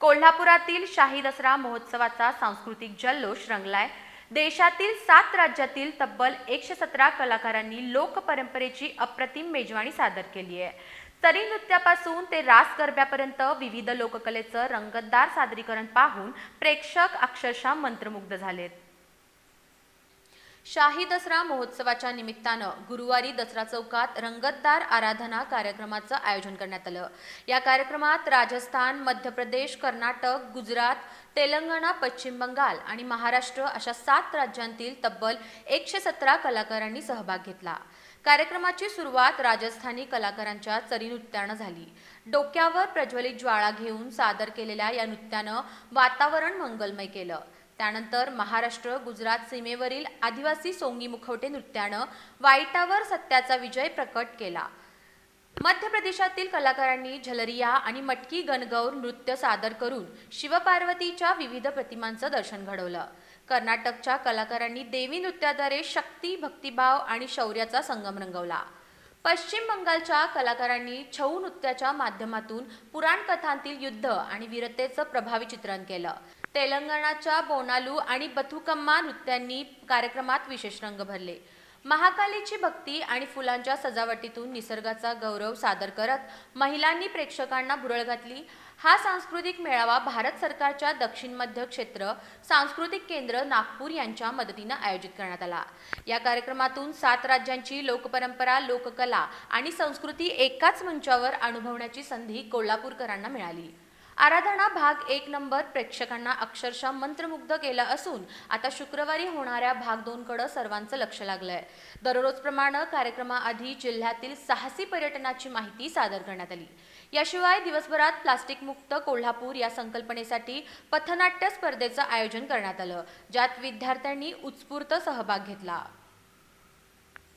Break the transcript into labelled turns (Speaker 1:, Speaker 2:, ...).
Speaker 1: कोल्हापुरातील शाही दसरा महोत्सवाचा सांस्कृतिक जल्लोष रंगलाय. देशातील सात राज्यातील तब्बल एकशे सतरा कलाकारांनी लोकपरंपरेची अप्रतिम मेजवानी सादर केली आहे. तरी नृत्यापासून ते रास गरब्यापर्यंत विविध लोककलेचं रंगतदार सादरीकरण पाहून प्रेक्षक अक्षरशः मंत्रमुग्ध झालेत. शाही दसरा महोत्सवाच्या निमित्तानं गुरुवारी दसरा चौकात रंगतदार आराधना कार्यक्रमाचं आयोजन करण्यात आलं. या कार्यक्रमात राजस्थान मध्य प्रदेश कर्नाटक गुजरात तेलंगणा पश्चिम बंगाल आणि महाराष्ट्र अशा सात राज्यांतील तब्बल एकशे सतरा कलाकारांनी सहभाग घेतला. कार्यक्रमाची सुरुवात राजस्थानी कलाकारांच्या चरी नृत्यानं झाली. डोक्यावर प्रज्वलित ज्वाळा घेऊन सादर केलेल्या या नृत्यानं वातावरण मंगलमय केलं. त्यानंतर महाराष्ट्र गुजरात सीमेवरील आदिवासी सोंगी मुखवटे नृत्यानं वाईटावर सत्याचा विजय प्रकट केला. मध्य प्रदेशातील कलाकारांनी झलरिया आणि मटकी गणगौर नृत्य सादर करून शिवपार्वतीच्या विविध प्रतिमांचं दर्शन घडवलं. कर्नाटकच्या कलाकारांनी देवी नृत्याद्वारे शक्ती भक्तिभाव आणि शौर्याचा संगम रंगवला. पश्चिम बंगालच्या कलाकारांनी छऊ नृत्याच्या माध्यमातून पुराण कथांतील युद्ध आणि वीरतेचं प्रभावी चित्रण केलं. तेलंगणाच्या बोनालू आणि बथुकम्मा नृत्यांनी कार्यक्रमात विशेष रंग भरले. महाकालीची भक्ती आणि फुलांच्या सजावटीतून निसर्गाचा गौरव सादर करत महिलांनी प्रेक्षकांना भुरळ घातली. हा सांस्कृतिक मेळावा भारत सरकारच्या दक्षिण मध्य क्षेत्र सांस्कृतिक केंद्र नागपूर यांच्या मदतीनं आयोजित करण्यात आला. या कार्यक्रमातून सात राज्यांची लोकपरंपरा लोककला आणि संस्कृती एकाच मंचावर अनुभवण्याची संधी कोल्हापूरकरांना मिळाली. आराधना भाग एक नंबर प्रेक्षकांना अक्षरशः मंत्रमुग्ध केला असून आता शुक्रवारी होणाऱ्या भाग दोनकडं सर्वांचं लक्ष लागलंय. दररोजप्रमाणे कार्यक्रमाआधी जिल्ह्यातील साहसी पर्यटनाची माहिती सादर करण्यात आली. याशिवाय दिवसभरात प्लास्टिक मुक्त कोल्हापूर या संकल्पनेसाठी पथनाट्य स्पर्धेचं आयोजन करण्यात आलं ज्यात विद्यार्थ्यांनी उत्स्फूर्त सहभाग घेतला.